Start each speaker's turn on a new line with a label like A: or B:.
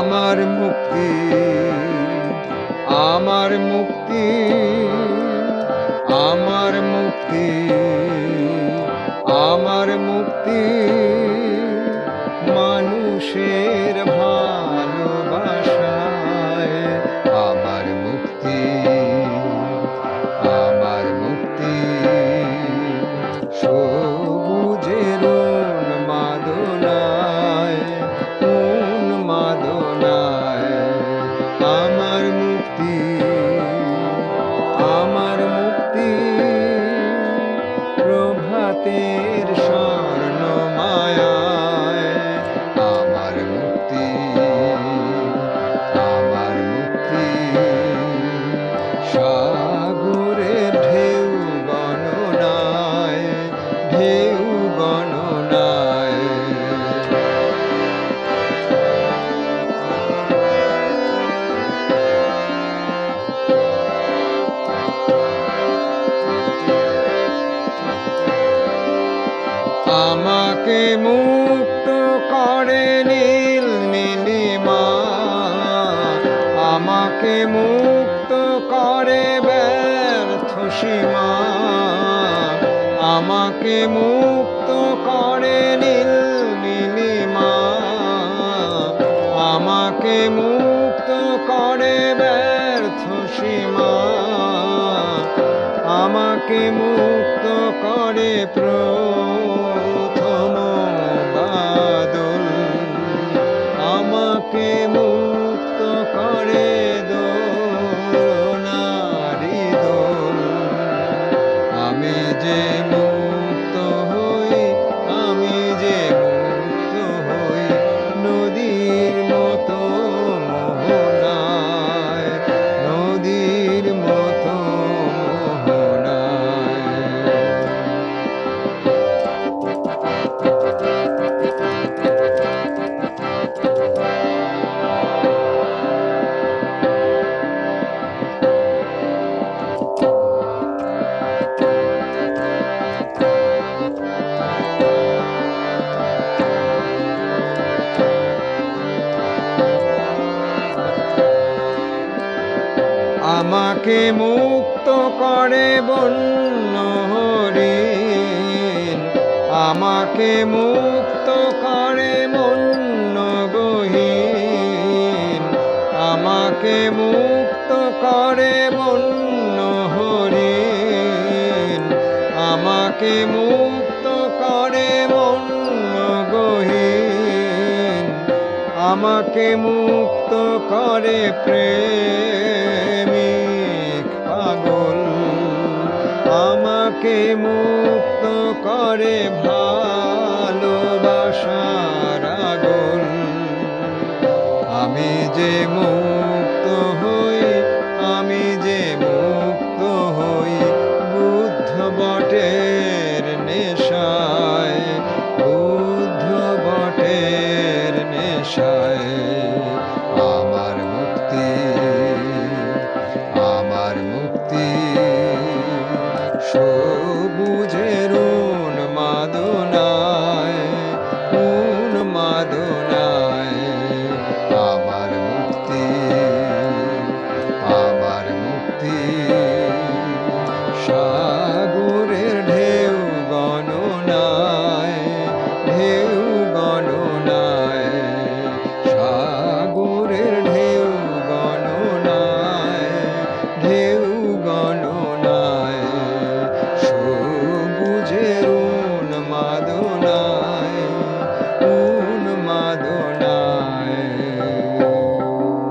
A: আমার মুক্তি আমার মুক্তি আমার মুক্তি আমার মুক্তি। মানুষের ভালোবাসায় আমার মুক্তি আমার মুক্তি। সাগরের ঢেউ গণনায় ঢেউ গণনায় আমাকে মুক্ত করে নীল নীলিমা আমাকে মুক্ত আমাকে মুক্ত করে নীল নীলিমা। আমাকে মুক্ত করে ব্যর্থ সীমা। আমাকে মুক্ত করে প্রথম আমাকে মুক্ত করে বন্য হরিণ আমাকে মুক্ত করে মন্য গহীন। আমাকে মুক্ত করে বন্য হরিণ আমাকে মুক্ত আমাকে মুক্ত করে প্রেমিক পাগল। আমাকে মুক্ত করে ভালোবাসার আগুন আমি যে মুক্ত સાધુના